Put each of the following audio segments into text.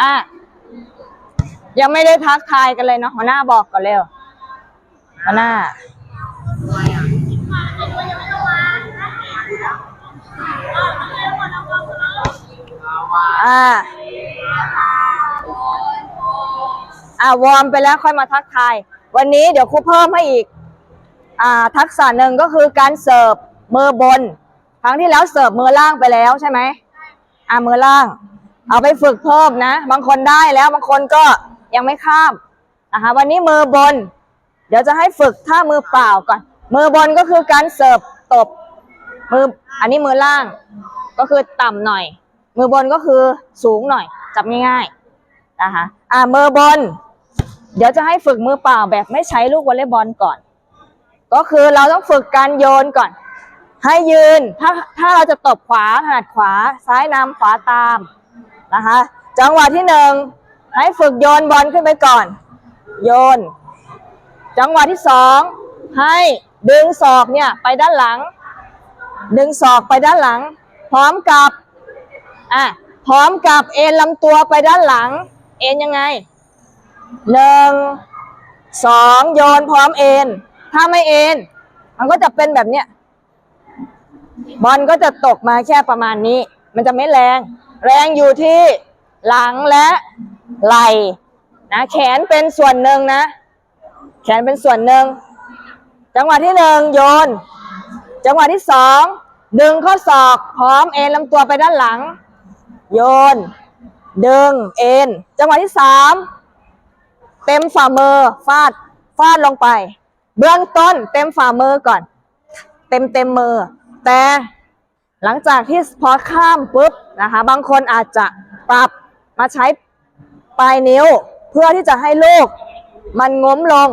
อะ ยังไม่ได้ทักทายกันเลยเนาะหัวหน้าบอกก่อนเร็วหัวหน้า อ่าอ่าวอร์มไปแล้วค่อยมาทักทาย วันนี้เดี๋ยวครูเพิ่มให้อีกอ่าทักษะหนึ่งก็คือการเสิร์ฟมือบน ครั้งที่แล้วเสิร์ฟมือล่างไปแล้วใช่ไหมอ่ามือล่าง เอาไปฝึกเพิ่มนะ บางคนได้แล้วบางคนก็ยังไม่ข้ามนะคะวันนี้มือบน เดี๋ยวจะให้ฝึกท่ามือเปล่าก่อน มือบนก็คือการเสิร์ฟตบมืออันนี้มือล่างก็คือต่ำหน่อย มือบนก็คือสูงหน่อย จับง่ายๆนะคะอ่ามือบน เดี๋ยวจะให้ฝึกมือเปล่าแบบไม่ใช้ลูกวอลเลย์บอลก่อน ก็คือเราต้องฝึกการโยนก่อน ให้ยืน ถ้าถ้าเราจะตบขวาถนัดขวา ซ้ายนำขวาตามนะคะ จังหวะที่หนึ่งให้ฝึกโยนบอลขึ้นไปก่อน โยน จังหวะที่สองให้ดึงศอกเนี่ยไปด้านหลัง ดึงศอกไปด้านหลัง พร้อมกับอะพร้อมกับเอ็นลำตัวไปด้านหลัง เอ็นยังไง หนึ่งสองโยนพร้อมเอ็นถ้าไม่เอ็นมันก็จะเป็นแบบเนี้ยบอลก็จะตกมาแค่ประมาณนี้ มันจะไม่แรง แรงอยู่ที่หลังและไหล่นะแขนเป็นส่วนหนึ่งนะ แขนเป็นส่วนหนึ่งจังหวะที่หนึ่งโยน จังหวะที่สองดึงข้อศอกพร้อมเอ็นลำตัวไปด้านหลัง โยน ดึงเอ็นจังหวะที่สาม เต็มฝ่ามือฟาดฟาดลงไป เบื้องต้นเต็มฝ่ามือก่อน เต็มเต็มมือ แต่หลังจากที่พอข้ามปุ๊บนะคะ บางคนอาจจะปรับมาใช้ปลายนิ้ว เพื่อที่จะให้ลูก มันง้มลง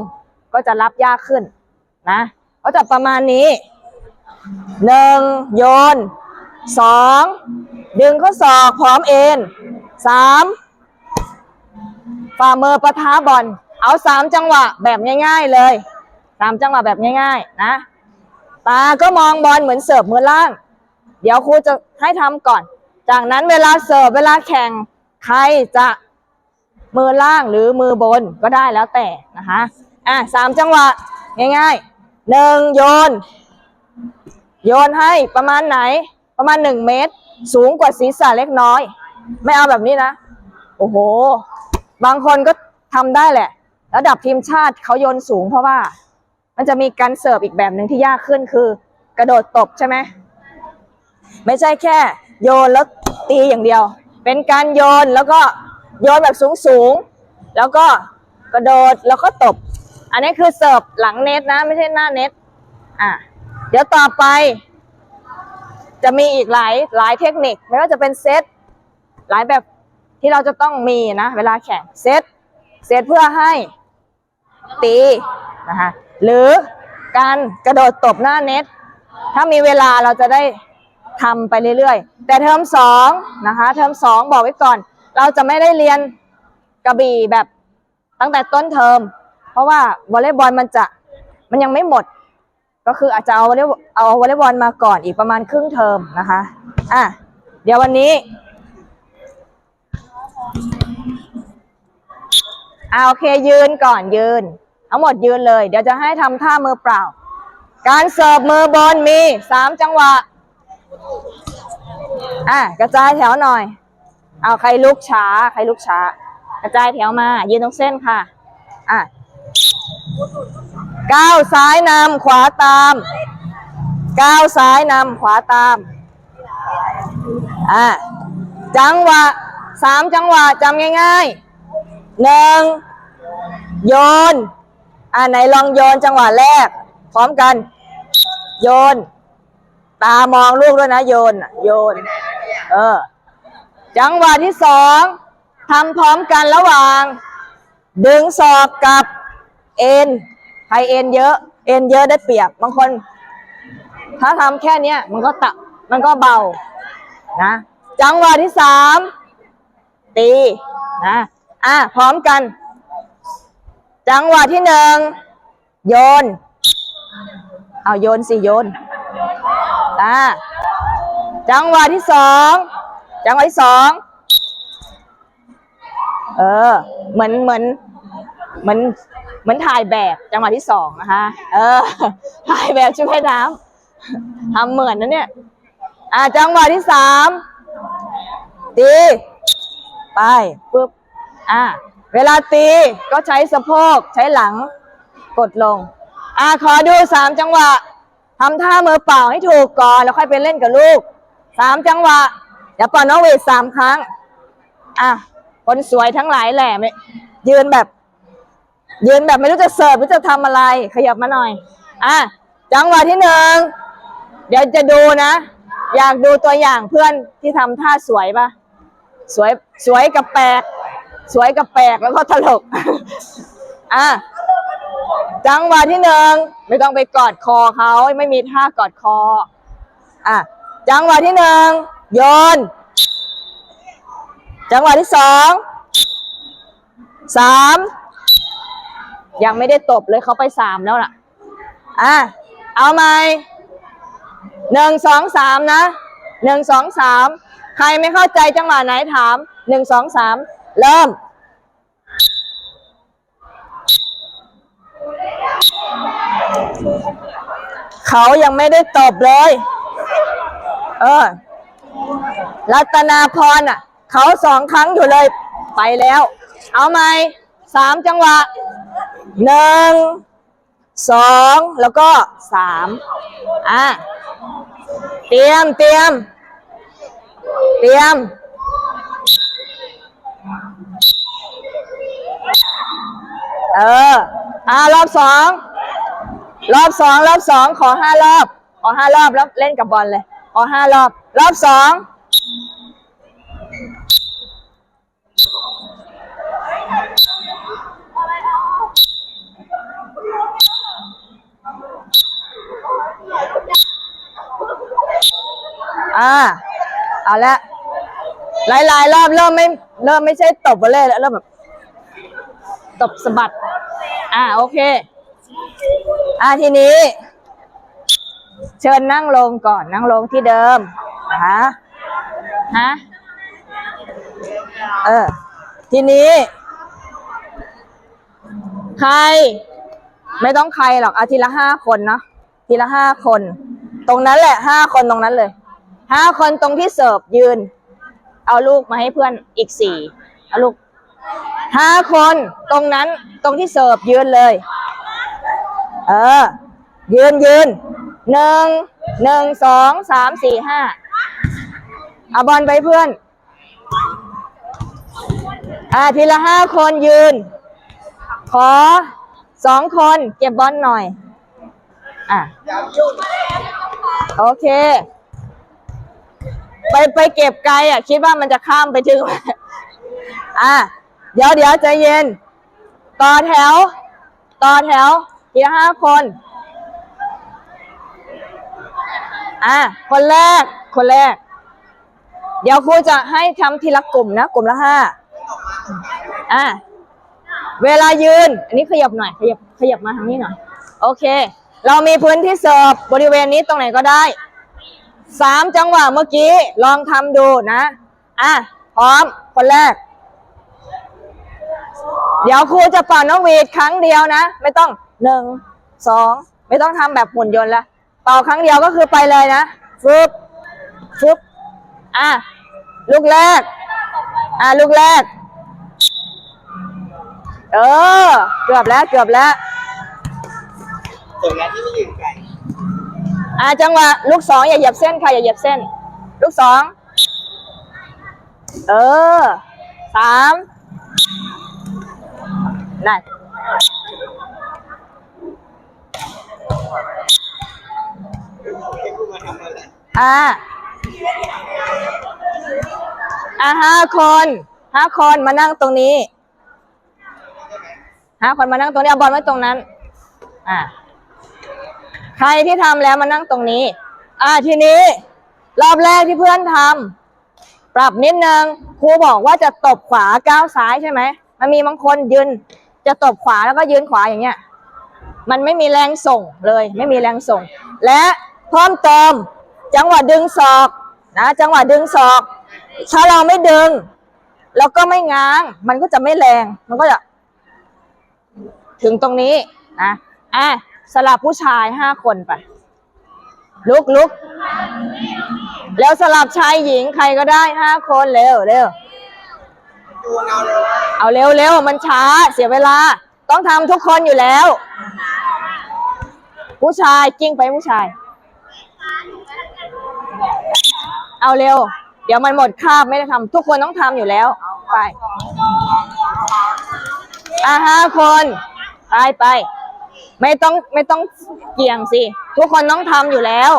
ก็จะรับยากขึ้นนะก็จะประมาณนี้หนึ่งโยนสองดึงข้อศอกพร้อมเอ็นสาม ฝ่ามือประท้าบอลเอาสามจังหวะแบบง่าย ๆเลยสามจังหวะแบบง่าย ๆ นะ ตาก็มองบอลเหมือนเสิร์ฟมือล่าง เดี๋ยวครูจะให้ทำก่อน จากนั้นเวลาเสิร์ฟเวลาแข่งใครจะมือล่างหรือมือบนก็ได้แล้วแต่นะคะอะสามจังหวะง่ายๆหนึ่งโยน โยนให้ประมาณไหน ประมาณหนึ่งเมตร สูงกว่าศีรษะเล็กน้อย ไม่เอาแบบนี้นะ โอ้โห บางคนก็ทำได้แหละ ระดับทีมชาติเขาโยนสูง เพราะว่ามันจะมีการเสิร์ฟอีกแบบหนึ่งที่ยากขึ้นคือ กระโดดตบใช่ไหมไม่ใช่แค่ โยนแล้วตีอย่างเดียว เป็นการโยนแล้วก็โยนแบบสูงสูงๆแล้วก็กระโดดแล้วก็ตบ อันนี้คือเสิร์ฟหลังเน็ตนะไม่ใช่หน้าเน็ตอะเดี๋ยวต่อไป จะมีอีกหลายหลายเทคนิค ไม่ว่าจะเป็นเซตหลายแบบ ที่เราจะต้องมีนะ เวลาแข่งเซตเซตเพื่อให้ตีนะคะหรือการกระโดดตบหน้าเน็ต ถ้ามีเวลาเราจะได้ทำไปเรื่อยๆ แต่เทอมสองนะคะเทอมสองบอกไว้ก่อน เราจะไม่ได้เรียนกระบี่แบบตั้งแต่ต้นเทอม เพราะว่าวอลเลย์บอลมันจะมันยังไม่หมด ก็คืออาจจะเอาวอลเลย์เอาวอลเลย์บอลมาก่อนอีกประมาณครึ่งเทอมนะคะอะเดี๋ยววันนี้ อาโอเคยืนก่อนยืนทั้งหมดยืนเลย เดี๋ยวจะให้ทำท่ามือเปล่า การเสิร์ฟมือบนมีสามจังหวะ อะกระจายแถวหน่อย เอาใครลุกช้า ใครลุกช้า กระจายแถวมา ยืนตรงเส้นค่ะ อะก้าวซ้ายนำขวาตามก้าวซ้ายนำขวาตามอะจังหวะสามจังหวะจำง่าย ๆ หนึ่งโยน อะไหนลองโยนจังหวะแรก พร้อมกัน โยน ตามองลูกด้วยนะโยนโยน เออ จังหวะที่สองทำพร้อมกันระหว่าง ดึงศอกกับเอ็นใครเอ็นเยอะ เอ็นเยอะได้เปรียบ บางคน ถ้าทำแค่นี้มันก็ตะมันก็เบา นะ จังหวะที่สามตี นะ อะพร้อมกัน จังหวะที่หนึ่งโยน เอาโยนสิโยนอ่าจังหวะที่สองจังหวะที่สองเออ เหมือนเหมือนเหมือนเหมือนถ่ายแบบจังหวะที่สองนะคะเออ ถ่ายแบบชุดว่ายน้ำทำเหมือนนะเนี่ย อ่าจังหวะที่สามตีไปปุ๊บ อ่าเวลาตีก็ใช้สะโพกใช้หลังกดลง อ่าขอดูสามจังหวะทำท่ามือเปล่าให้ถูกก่อนแล้วค่อยไปเล่นกับลูกสามจังหวะเดี๋ยวป่าน้องเวทสามครั้ง อะคนสวยทั้งหลายแหละไม่ยืนแบบ ยืนแบบไม่รู้จะเสิร์ฟหรือจะทำอะไร ขยับมาหน่อย อะจังหวะที่หนึ่งเดี๋ยวจะดูนะ อยากดูตัวอย่างเพื่อนที่ทำท่าสวยปะสวยสวยกับแปลก สวยกับแปลกแล้วก็ตลก อะจังหวะที่หนึ่งไม่ต้องไปกอดคอเขาไม่มีท่ากอดคอ อะจังหวะที่หนึ่งโยน จังหวะที่สองสามยังไม่ได้ตบเลยเขาไปสามแล้วล่ะ อะเอาไหมหนึ่งสองสามนะหนึ่งสองสามใครไม่เข้าใจจังหวะไหนถามหนึ่งสองสาม เริ่มเขายังไม่ได้ตอบเลย เออ รัตนาพรอะ เขาสองครั้งอยู่เลย ไปแล้ว เอาไหมสามจังหวะหนึ่งสองแล้วก็สามอะ เตรียมเตรียม เตรียม เออ อ่ารอบสองรอบสองรอบสองขอห้ารอบขอห้ารอบแล้วเล่นกับบอลเลย ขอห้ารอบ รอบสองอ่าเอาละหลายๆรอบเริ่มไม่เริ่มไม่ใช่ตบวอลเล่แล้วเริ่มแบบตบสะบัด อ่าโอเค อ่าทีนี้ เชิญนั่งลงก่อนนั่งลงที่เดิมฮะฮะเออ ทีนี้ ใคร ไม่ต้องใครหรอกเอาทีละห้าคนเนาะทีละห้าคน ตรงนั้นแหละห้าคนตรงนั้นเลยห้าคนตรงที่เสิร์ฟยืน เอาลูกมาให้เพื่อนอีกสี่เอาลูก ห้าคนตรงนั้นตรงที่เสิร์ฟยืนเลย เออ ยืนยืนหนึ่งหนึ่งสองสามสี่ห้าเอาบอลไปเพื่อน อ่าทีละห้าคนยืน ขอสองคนเก็บบอลหน่อย อะโอเค ไปไปเก็บไกลอะ คิดว่ามันจะข้ามไปถึงอะ เดี๋ยวเดี๋ยวใจเย็น ต่อแถว ต่อแถวทีละห้าคน อะ คนแรก คนแรก เดี๋ยวครูจะให้ทำทีละกลุ่มนะ กลุ่มละห้า อะ เวลายืน อันนี้ขยับหน่อย ขยับ ขยับมาทางนี้หน่อย โอเค เรามีพื้นที่เสิร์ฟบริเวณนี้ตรงไหนก็ได้สามจังหวะเมื่อกี้ ลองทำดูนะ อะ พร้อม คนแรก เดี๋ยวครูจะเป่านกหวีดครั้งเดียวนะ ไม่ต้องหนึ่งสองไม่ต้องทำแบบหุ่นยนต์ละเป่าครั้งเดียวก็คือไปเลยนะฟึบฟึบอะลูกแรก อะลูกแรก เออ เกือบแล้วเกือบแล้วส่วนงานที่ไม่ยืนไกลอะจังหวะลูกสองอย่าเหยียบเส้นค่ะอย่าเหยียบเส้น ลูกสองเออสาม ไรอ่าอ่าห้าคนห้าคนมานั่งตรงนี้ห้าคนมานั่งตรงนี้เอาบอลไว้ตรงนั้น อ่าใครที่ทำแล้วมานั่งตรงนี้ อ่าทีนี้ รอบแรกที่เพื่อนทำปรับนิดนึงครูบอกว่าจะตบขวาก้าวซ้ายใช่ไหมมันมีบางคนยืน จะตบขวาแล้วก็ยืนขวาอย่างเงี้ย มันไม่มีแรงส่งเลย ไม่มีแรงส่ง และเพิ่มเติมจังหวะดึงศอกนะจังหวะดึงศอก ถ้าเราไม่ดึง แล้วก็ไม่ง้าง มันก็จะไม่แรง มันก็จะ ถึงตรงนี้นะอะสลับผู้ชายห้าคนไป ลุกลุกแล้วสลับชายหญิงใครก็ได้ห้าคนเร็วเร็ว ดูเงาเลยว่าเอาเร็วเร็วมันช้าเสียเวลา ต้องทำทุกคนอยู่แล้ว ผู้ชายกิ้งไปผู้ชาย เอาเร็ว เดี๋ยวมันหมดคาบไม่ได้ทำทุกคนต้องทำอยู่แล้ว ไปอะห้าคนไปไปไม่ต้องไม่ต้องเกี่ยงสิ ทุกคนต้องทำอยู่แล้ว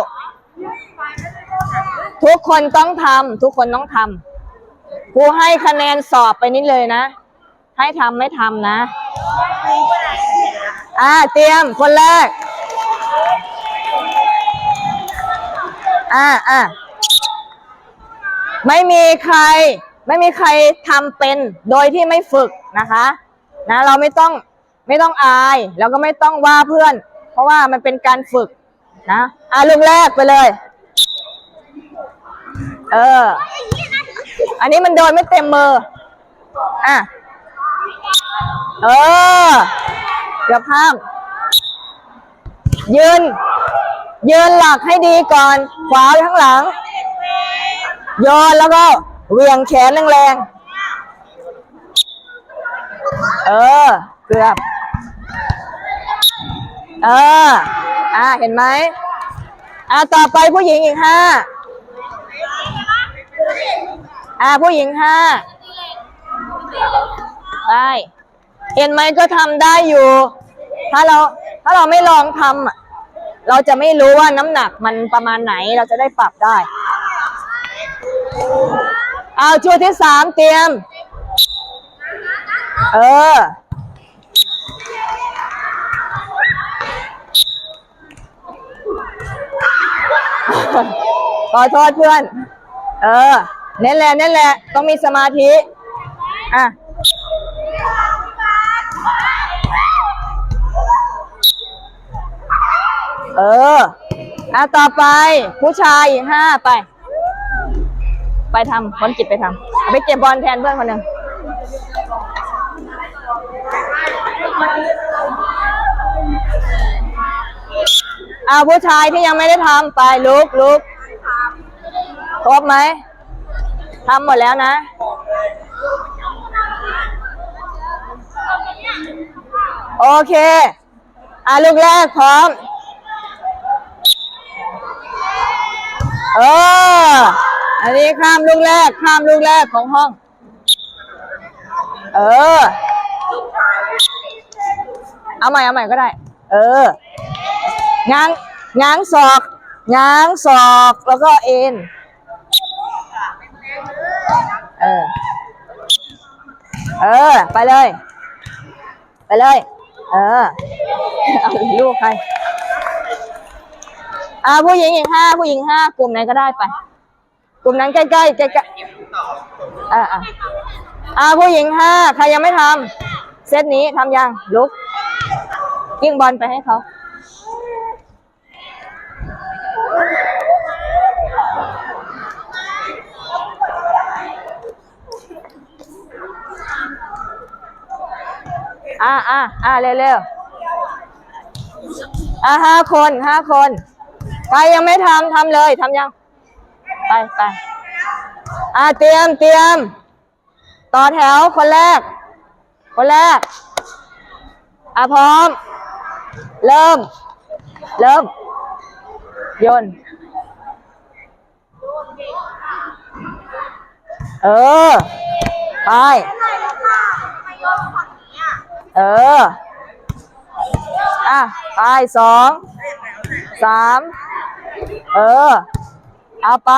ทุกคนต้องทำทุกคนต้องทำ ครูให้คะแนนสอบไปนิดเลยนะ ให้ทำไม่ทำนะ อ่าเตรียมคนแรก อ่าอ่าไม่มีใคร ไม่มีใครทำเป็นโดยที่ไม่ฝึกนะคะ นะเราไม่ต้องไม่ต้องอาย แล้วก็ไม่ต้องว่าเพื่อน เพราะว่ามันเป็นการฝึกนะ อ่าลุงแรกไปเลย เออ อันนี้มันโดนไม่เต็มมือ อะ เออ เกือบข้าม ยืน ยืนหลักให้ดีก่อน ขวาไปข้างหลังโยนแล้วก็เหวี่ยงแขนแรงๆ เออ เกือบ เออ อะเห็นไหมอะต่อไปผู้หญิงอีกห้า อ่าผู้หญิงห้าไปเห็นไหมก็ทำได้อยู่ ถ้าเราถ้าเราไม่ลองทำอะเราจะไม่รู้ว่าน้ำหนักมันประมาณไหนเราจะได้ปรับได้ เอาชุดที่สามเตรียม เออ ขอโทษเพื่อน เออ นั่นแหละนั่นแหละ ต้องมีสมาธิ อะเออ อะ ต่อไป ผู้ชายห้าไป ไปทำคนกิจไปทำเอาไปเก็บบอลแทนเพื่อนคนหนึ่งอ่าผู้ชายที่ยังไม่ได้ทำไปลุกลุกครบไหม ทำหมดแล้วนะ โอเค อะลูกแรกพร้อม เออ อันนี้ข้ามลูกแรก ข้ามลูกแรกของห้อง เออ เอาใหม่ เอาใหม่ก็ได้ เออ ง้าง ง้างศอก ง้างศอก แล้วก็เอ็น ออเออ ไปเลย ไปเลย เออ เอาลูกใครอ่าผู้หญิงอีกห้าผู้หญิงห้ากลุ่มไหนก็ได้ไป กลุ่มนั้นใกล้ๆใกล้ๆอ่าอ่าอ่าผู้หญิงห้าใครยังไม่ทำเซตนี้ทำยังลุก ยิงบอลไปให้เขา อ่าอ่าอ่าเร็วเร็วอ่าห้าคนห้าคนใครยังไม่ทำทำเลยทำยัง ไปไปอ่าเตรียมเตรียม ต่อแถวคนแรก คนแรก อ่าพร้อม เริ่ม เริ่มโยนเออ ไป เออ อะไปสองสามเออ เอาไป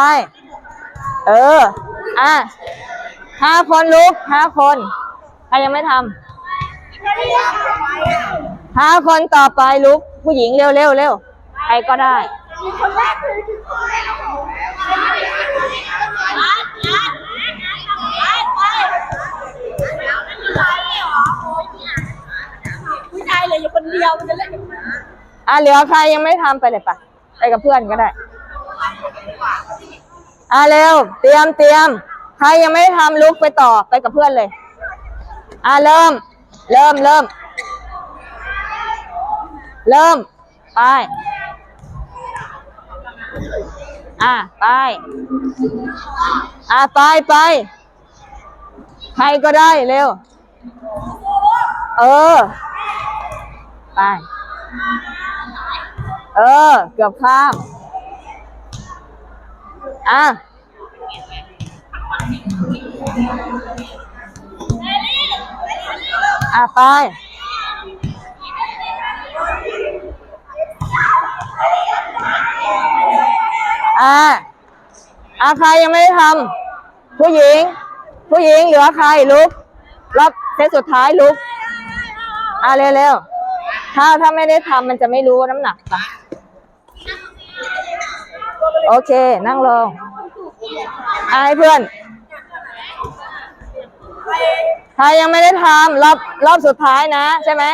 เออ อะห้าคนลุกห้าคน ใครยังไม่ทำห้าคนต่อไปลุก ผู้หญิงเร็วเร็วเร็วใครก็ได้ผู้ชาย เลยอยู่คนเดียวมันจะเล่นกับอะเหลือใครยังไม่ทำไปเลยปะไปกับเพื่อนก็ได้ อะเร็ว เตรียมเตรียมใครยังไม่ทำลุกไปต่อไปกับเพื่อนเลย อะเริ่ม เริ่มเริ่ม เริ่ม ไป อะไป อะไปไป ใครก็ได้เร็ว เออ ไป เออ เกือบข้าม อะอะไป อะอะใครยังไม่ได้ทำผู้หญิง ผู้หญิงเหลือใครลุก รับเซตสุดท้ายลุก อะเร็วๆ ถ้าถ้าไม่ได้ทำมันจะไม่รู้น้ำหนักปะโอเค นั่งลงอะให้เพื่อนใครยังไม่ได้ทำรอบรอบสุดท้ายนะ ใช่ไหม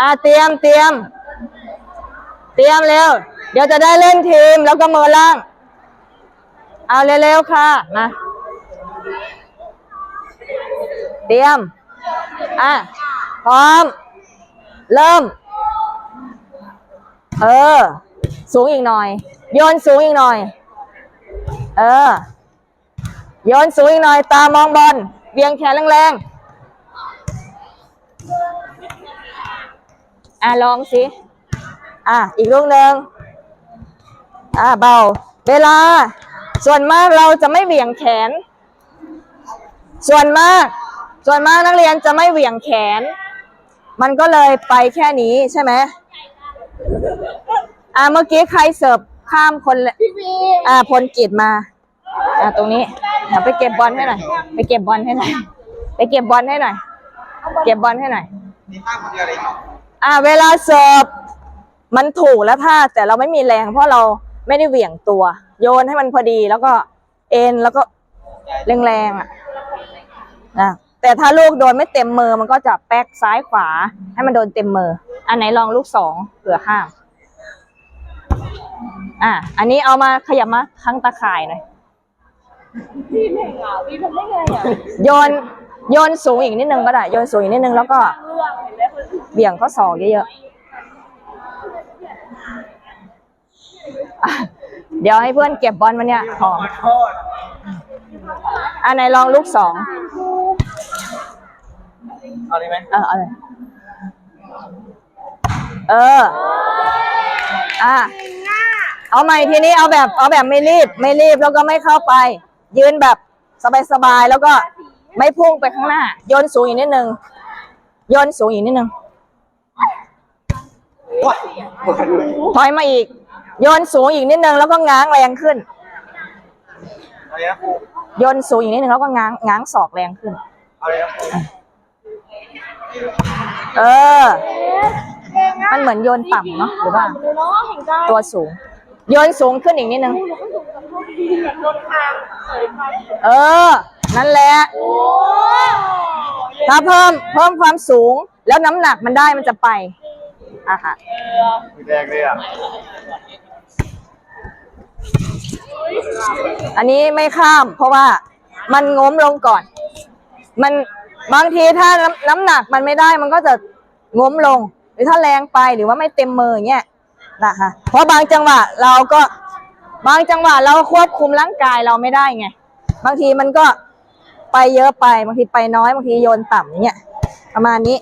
อะเตรียมเตรียม เตรียมเร็ว เดี๋ยวจะได้เล่นทีมแล้วก็มือล่าง เอาเร็วๆค่ะ มา เตรียม อะ พร้อม เริ่ม เออ สูงอีกหน่อย โยนสูงอีกหน่อย เออ โยนสูงอีกหน่อย ตามองบอลเวียงแขนแรงๆ อะ ลองสิ อะ อีกลูกหนึ่งอะ เบา เวลา ส่วนมากเราจะไม่เหวี่ยงแขน ส่วนมาก ส่วนมากนักเรียนจะไม่เหวี่ยงแขน มันก็เลยไปแค่นี้ใช่ไหมอ่าเมื่อกี้ใครเสิร์ฟข้ามคนอ่าพลกิจมา อ่าตรงนี้เดี๋ยวไปเก็บบอลให้หน่อย ไปเก็บบอลให้หน่อย ไปเก็บบอลให้หน่อย เก็บบอลให้หน่อยมีข้าคนเดียวเลยครับอ่าเวลาเสิร์ฟมันถูกแล้วท่าแต่เราไม่มีแรงเพราะเราไม่ได้เหวี่ยงตัว โยนให้มันพอดีแล้วก็เอ็นแล้วก็แรงๆอะนะ แต่ถ้าลูกโดนไม่เต็มมือมันก็จะแป๊กซ้ายขวา ให้มันโดนเต็มมือ อันไหนลองลูกสองเผื่อข้าม อะ อันนี้เอามาขยับมาข้างตะข่ายหน่อยพี่เพ่งอะพี่ทำได้ไงอะโยนโยนสูงอีกนิดนึงก็ได้โยนสูงอีกนิดนึงแล้วก็เบี่ยงข้อศอกเยอะๆเดี๋ยวให้เพื่อนเก็บบอลมาเนี่ยอมขออันไหนลองลูกสอง เอาเลยไหมเออเอาเลยเออ อะ เอาใหม่ทีนี้เอาแบบเอาแบบไม่รีบ ไม่รีบแล้วก็ไม่เข้าไป ยืนแบบสบายๆแล้วก็ไม่พุ่งไปข้างหน้าโยนสูงอีกนิดนึงโยนสูงอีกนิดนึงว้ายปวดเลยถอยมาอีกโยนสูงอีกนิดนึงแล้วก็ง้างแรงขึ้นเอาเลยนะครูโยนสูงอีกนิดนึงแล้วก็ง้างง้างศอกแรงขึ้น เอาเลยนะครูเออ มันเหมือนโยนต่ำเนาะหรือว่าเลยเนาะเห็นจ้าตัวสูง โยนสูงขึ้นอีกนิดนึงหนูก็ถูกกับพวกพี่เหมือนโดนทางเสยไปเออ นั่นแหละโอ้ถ้าเพิ่มเพิ่มความสูง แล้วน้ำหนักมันได้มันจะไปอะค่ะมือแดงเลยอะอันนี้ไม่ข้ามเพราะว่ามันง้มลงก่อน มันบางทีถ้าน้ำน้ำหนักมันไม่ได้มันก็จะง้มลง หรือถ้าแรงไปหรือว่าไม่เต็มมืออย่างเงี้ยนะคะเพราะบางจังหวะเราก็บางจังหวะเราควบคุมร่างกายเราไม่ได้ไง บางทีมันก็ไปเยอะไปบางทีไปน้อยบางทีโยนต่ำอย่างเงี้ยประมาณนี้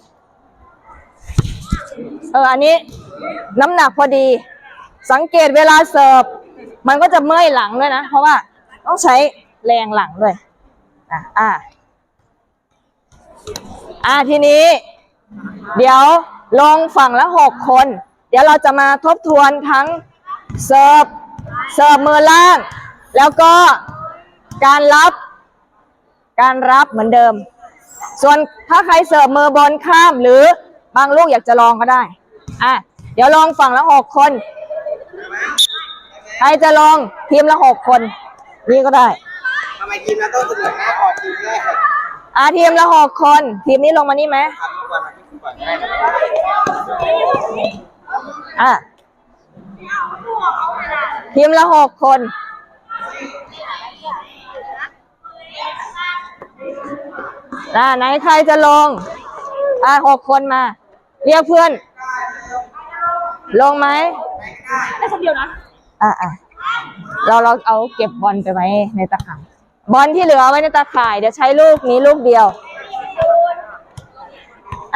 เอออันนี้น้ำหนักพอดี สังเกตเวลาเสิร์ฟมันก็จะเมื่อยหลังด้วยนะ เพราะว่าต้องใช้แรงหลังด้วยอะ อะทีนี้ เดี๋ยวลงฝั่งละหกคน เดี๋ยวเราจะมาทบทวนทั้งเสิร์ฟเสิร์ฟมือล่าง แล้วก็การรับ การรับเหมือนเดิม ส่วนถ้าใครเสิร์ฟมือบนข้ามหรือบางลูกอยากจะลองก็ได้อะเดี๋ยวลองฝั่งละหกคน ใครจะลองทีมละหกคน นี่ก็ได้ทำไมทีมเราต้องเสนอหน้าก่อนทีมแรก อ่าทีมละหกคน ทีมนี้ลงมานี่ไหมทำทุกวันมาที่ทุกวันให้อะทีมละหกคน อ่าไหนใครจะลง อ่าหกคนมา เรียกเพื่อน ลงไหมได้คนเดียวนะ อะอะเราเราเอาเก็บบอลไปไว้ในตะข่าย บอลที่เหลือเอาไว้ในตะข่ายเดี๋ยวใช้ลูกนี้ลูกเดียว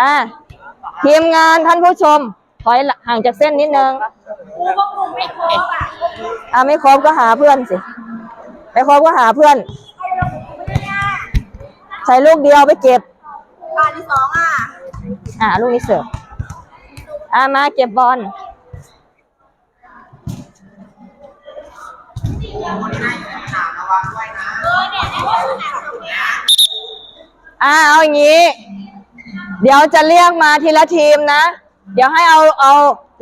อะทีมงานท่านผู้ชม ถอยห่างจากเส้นนิดนึงกูก็คงไม่ครบอะอะไม่ครบก็หาเพื่อนสิ ไม่ครบก็หาเพื่อน ใช้ลูกเดียวไปเก็บการที่สองอะ อะลูกนี้เสิร์ฟอะมาเก็บบอล อ่าเอาอย่างนี้ เดี๋ยวจะเรียกมาทีละทีมนะ เดี๋ยวให้เอาเอา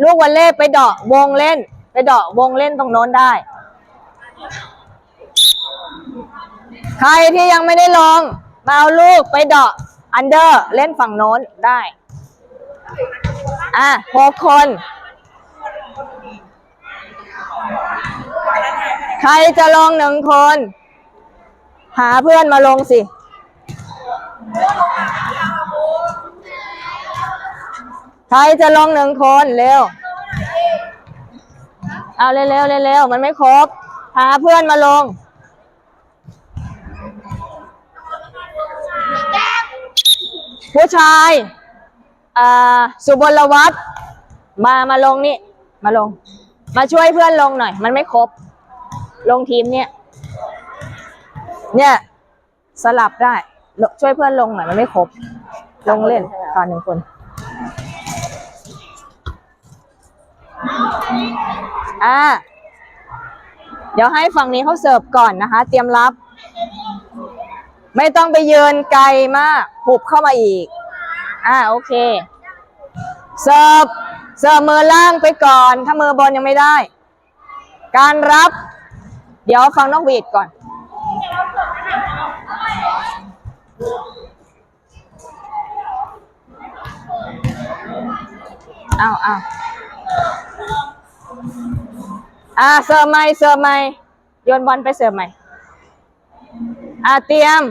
ลูกวอลเล่ไปเดาะวงเล่น ไปเดาะวงเล่นตรงโน้นได้ ใครที่ยังไม่ได้ลองมาเอาลูกไปเดาะอันเดอร์เล่นฝั่งโน้นได้ อะหกคน ใครจะลองหนึ่งคน หาเพื่อนมาลงสิ ใครจะลงหนึ่งคนเร็ว เอาเร็วๆเร็วมันไม่ครบ หาเพื่อนมาลง ผู้ชายอ่าสุบลวัฒน์มามาลงนี่ มาลง มาช่วยเพื่อนลงหน่อย มันไม่ครบ ลงทีมเนี่ย เนี่ย สลับได้ ช่วยเพื่อนลงหน่อยมันไม่ครบ ลงเล่นก่อนหนึ่งคน อ่า เดี๋ยวให้ฝั่งนี้เขาเสิร์ฟก่อนนะคะ เตรียมรับ ไม่ต้องไปยืนไกลมากหุบเข้ามาอีก อ่าโอเค เสิร์ฟ เสิร์ฟมือล่างไปก่อน ถ้ามือบนยังไม่ได้ การรับ เดี๋ยวฟังนกหวีดก่อน เอาเอาอ่าเสิร์ฟใหม่เสิร์ฟใหม่โยนบอลไปเสิร์ฟใหม่อ่าเตรียม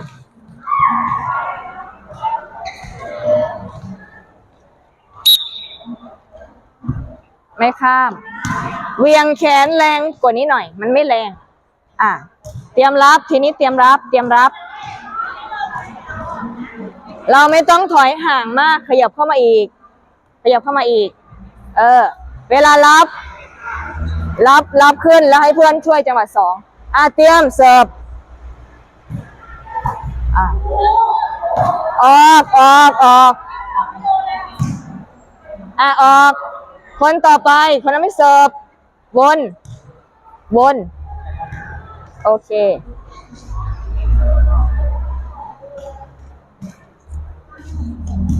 ไม่ข้าม เวียงแขนแรงกว่านี้หน่อย มันไม่แรง อะเตรียมรับทีนี้เตรียมรับ เตรียมรับ เราไม่ต้องถอยห่างมากขยับเข้ามาอีก ขยับเข้ามาอีก เออ เวลารับ รับรับขึ้นแล้วให้เพื่อนช่วยจังหวะสองอะเตรียมเสิร์ฟอะออกออกออกอะออก คนต่อไป คนนั้นไม่เสิร์ฟวนวน โอเค